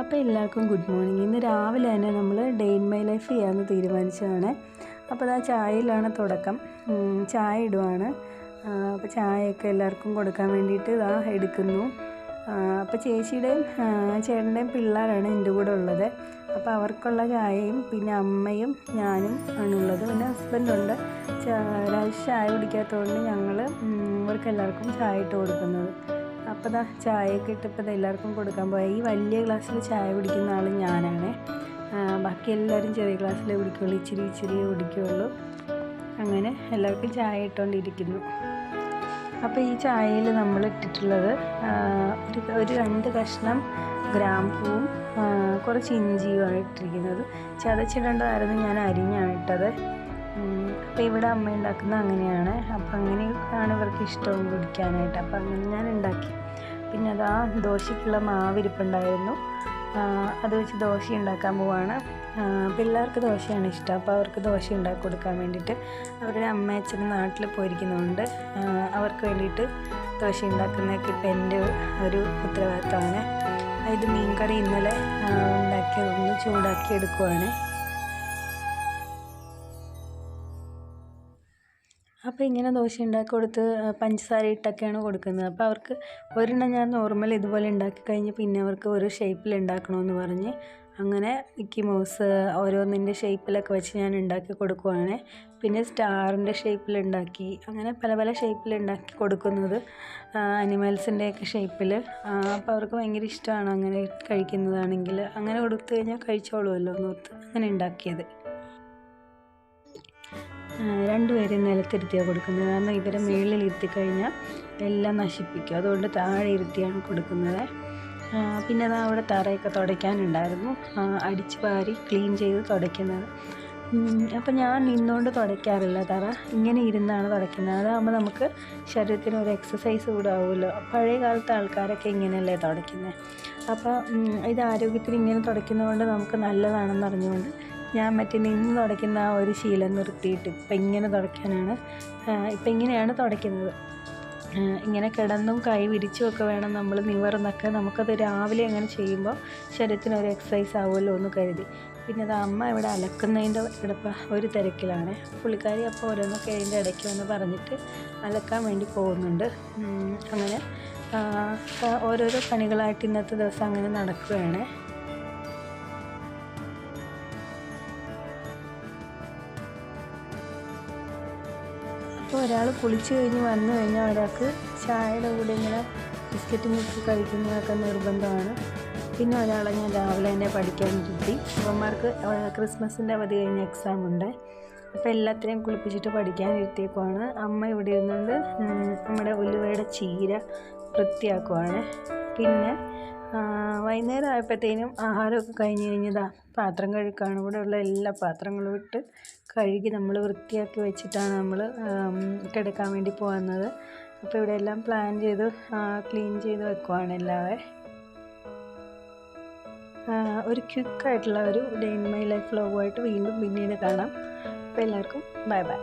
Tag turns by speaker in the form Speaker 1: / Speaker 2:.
Speaker 1: അപ്പോൾ എല്ലാവർക്കും good morning ഇന്ന് രാവിലെ തന്നെ നമ്മൾ ഡേ ഇൻ മൈ ലൈഫ് ചെയ്യാമെന്ന് തീരുമാനിച്ചതാണ്. അപ്പോൾ അതാ ചായയിലാണ് തുടക്കം. ചായ ഇടുവാണ്. അപ്പോൾ ചായയൊക്കെ എല്ലാവർക്കും കൊടുക്കാൻ വേണ്ടിയിട്ട് ഇതാ എടുക്കുന്നു. അപ്പോൾ ചേച്ചിയുടെയും ചേട്ടന്റെയും പിള്ളേരാണ് എന്റെ കൂടെ ഉള്ളത്. അപ്പോൾ അവർക്കുള്ള ചായയും പിന്നെ അമ്മയും ഞാനും ആണുള്ളത് പിന്നെ ഹസ്ബൻഡുണ്ട് രാജ് ചായ കുടിക്കാത്തതുകൊണ്ട് ഞങ്ങൾ അവർക്ക് എല്ലാവർക്കും ചായ ഇട്ട് കൊടുക്കുന്നത്. അപ്പോൾ ചായയൊക്കെ ഇട്ടിപ്പോൾ ഇത് എല്ലാവർക്കും കൊടുക്കാൻ പോയാൽ ഈ വലിയ ഗ്ലാസ്സിൽ ചായ കുടിക്കുന്ന ആൾ ഞാനാണ്. ബാക്കി എല്ലാവരും ചെറിയ ഗ്ലാസ്സിലേ കുടിക്കുകയുള്ളൂ ഇച്ചിരി ഇച്ചിരി കുടിക്കുകയുള്ളൂ അങ്ങനെ എല്ലാവർക്കും ചായ ഇട്ടുകൊണ്ടിരിക്കുന്നു അപ്പോൾ ഈ ചായയിൽ നമ്മൾ ഇട്ടിട്ടുള്ളത് ഒരു ഒരു രണ്ട് കഷ്ണം ഗ്രാമ്പൂവും കുറച്ച് ഇഞ്ചിയുമാണ് ഇട്ടിരിക്കുന്നത്. ചതച്ചിടേണ്ടതായിരുന്നു. ഞാൻ അരിഞ്ഞാണ് ഇട്ടത്. അപ്പോൾ ഇവിടെ അമ്മ ഉണ്ടാക്കുന്നത് അങ്ങനെയാണ്. അപ്പോൾ അങ്ങനെ ആണ് ഇവർക്ക് ഇഷ്ടവും കുടിക്കാനായിട്ട്. അപ്പോൾ അങ്ങനെ ഞാൻ ഉണ്ടാക്കി. പിന്നെ അത് ആ ദോശയ്ക്കുള്ള മാവിരിപ്പുണ്ടായിരുന്നു അത് വെച്ച് ദോശ ഉണ്ടാക്കാൻ പോവാണ്. പിള്ളേർക്ക് ദോശയാണ് ഇഷ്ടം. അപ്പോൾ അവർക്ക് ദോശ ഉണ്ടാക്കി കൊടുക്കാൻ വേണ്ടിയിട്ട് അവരുടെ അമ്മ അച്ഛനും നാട്ടിൽ പോയിരിക്കുന്നതുകൊണ്ട് അവർക്ക് വേണ്ടിയിട്ട് ദോശ ഉണ്ടാക്കുന്നതൊക്കെ ഇപ്പം എന്റെ ഒരു ഉത്തരവാദിത്തമാണ്. ഇത് മീൻകറി ഇന്നലെ ഉണ്ടാക്കിയതൊന്ന് ചൂടാക്കി എടുക്കുവാണ്. അപ്പോൾ ഇങ്ങനെ ദോശ ഉണ്ടാക്കി കൊടുത്ത് പഞ്ചസാര ഇട്ടൊക്കെയാണ് കൊടുക്കുന്നത്. അപ്പോൾ അവർക്ക് ഒരെണ്ണം ഞാൻ നോർമൽ ഇതുപോലെ ഉണ്ടാക്കി കഴിഞ്ഞ് പിന്നെ അവർക്ക് ഒരു ഷേപ്പിൽ ഉണ്ടാക്കണമെന്ന് പറഞ്ഞ് അങ്ങനെ മിക്കി മൗസ് ഓരോന്നിന്റെ ഷേപ്പിലൊക്കെ വെച്ച് ഞാൻ ഉണ്ടാക്കി കൊടുക്കുവാണ്. പിന്നെ സ്റ്റാറിന്റെ ഷേപ്പിൽ ഉണ്ടാക്കി അങ്ങനെ പല പല ഷേപ്പിൽ ഉണ്ടാക്കി കൊടുക്കുന്നത് അനിമൽസിന്റെയൊക്കെ ഷേപ്പിൽ അപ്പോൾ അവർക്ക് ഭയങ്കര ഇഷ്ടമാണ് അങ്ങനെ കഴിക്കുന്നതാണെങ്കിൽ. അങ്ങനെ കൊടുത്തു കഴിഞ്ഞാൽ കഴിച്ചോളുമല്ലോ എന്നോർത്ത് അങ്ങനെ ഉണ്ടാക്കിയത്. ആ, രണ്ടുപേരും നിലത്തിരുത്തിയാണ് കൊടുക്കുന്നത്. കാരണം ഇവരെ മുകളിൽ ഇരുത്തി കഴിഞ്ഞാൽ എല്ലാം നശിപ്പിക്കും. അതുകൊണ്ട് താഴെ ഇരുത്തിയാണ് കൊടുക്കുന്നത്. പിന്നെ അത് അവിടെ തറയൊക്കെ തുടയ്ക്കാനുണ്ടായിരുന്നു. അടിച്ച് വാരി ക്ലീൻ ചെയ്ത് തുടയ്ക്കുന്നത്. അപ്പം ഞാൻ നിന്നുകൊണ്ട് തുടയ്ക്കാറില്ല തറ. ഇങ്ങനെ ഇരുന്നാണ് തുടയ്ക്കുന്നത്. അതാകുമ്പോൾ നമുക്ക് ശരീരത്തിന് ഒരു എക്സസൈസ് കൂടെ ആവുമല്ലോ. പഴയ കാലത്തെ ആൾക്കാരൊക്കെ ഇങ്ങനെയല്ലേ തുടയ്ക്കുന്നത് അപ്പോൾ ഇത് ആരോഗ്യത്തിന് ഇങ്ങനെ തുടയ്ക്കുന്നതുകൊണ്ട് നമുക്ക് നല്ലതാണെന്ന് അറിഞ്ഞുകൊണ്ട് ഞാൻ മറ്റേ നിന്ന് തുടയ്ക്കുന്ന ആ ഒരു ശീലം നിർത്തിയിട്ട് ഇപ്പം ഇങ്ങനെ തുടയ്ക്കാനാണ് ഇപ്പം ഇങ്ങനെയാണ് തുടയ്ക്കുന്നത്. ഇങ്ങനെ കിടന്നും കൈ വിരിച്ചും ഒക്കെ വേണം നമ്മൾ നിവർന്നൊക്കെ നമുക്കത് രാവിലെ അങ്ങനെ ചെയ്യുമ്പോൾ ശരീരത്തിന് ഒരു എക്സസൈസ് ആവുമല്ലോ എന്ന് കരുതി. പിന്നെ അത് അമ്മ ഇവിടെ അലക്കുന്നതിന്റെ ഇടപ്പ ഒരു തിരക്കിലാണ്. പുള്ളിക്കാരി അപ്പോൾ ഓരോന്നൊക്കെ അതിന്റെ ഇടയ്ക്ക് വന്ന് പറഞ്ഞിട്ട് അലക്കാൻ വേണ്ടി പോകുന്നുണ്ട്. അങ്ങനെ ഓരോരോ പണികളായിട്ട് ഇന്നത്തെ ദിവസം അങ്ങനെ നടക്കുകയാണ്. അപ്പോൾ ഒരാൾ കുളിച്ച് കഴിഞ്ഞ് വന്നു കഴിഞ്ഞാൽ ഒരാൾക്ക് ചായയുടെ കൂടെ ഇങ്ങനെ ബിസ്ക്കറ്റ് മിക്സ് കഴിക്കുന്നതൊക്കെ നിർബന്ധമാണ്. പിന്നെ ഒരാളെ ഞാൻ രാവിലെ തന്നെ പഠിക്കാൻ കിട്ടി അവന്മാർക്ക് ക്രിസ്മസിന്റെ അവധി കഴിഞ്ഞ എക്സാം ഉണ്ട്. അപ്പോൾ എല്ലാത്തിനെയും കുളിപ്പിച്ചിട്ട് പഠിക്കാൻ ഇരുത്തിയേക്കുവാണ് അമ്മ ഇവിടെ ഇരുന്നുകൊണ്ട് ഉം, നമ്മുടെ ഉലുവയുടെ ചീര വൃത്തിയാക്കുവാണ്. പിന്നെ വൈകുന്നേരം ആയപ്പോഴത്തേനും ആഹാരമൊക്കെ കഴിഞ്ഞ് കഴിഞ്ഞതാ പാത്രം ഇവിടെ ഉള്ള എല്ലാ പാത്രങ്ങളും ഇട്ട് കഴുകി നമ്മൾ വൃത്തിയാക്കി വെച്ചിട്ടാണ് നമ്മൾ കിടക്കാൻ വേണ്ടി പോകുന്നത്. അപ്പോൾ ഇവിടെ എല്ലാം പ്ലാൻ ചെയ്ത് ക്ലീൻ ചെയ്ത് വെക്കുവാണ് എല്ലാവരും ഒരു ക്വിക്കായിട്ടുള്ള ഒരു ഡേ ഇൻ മൈ ലൈഫ് വ്ലോഗുമായിട്ട് വീണ്ടും പിന്നീട് കാണാം. അപ്പോൾ എല്ലാവർക്കും ബൈ ബൈ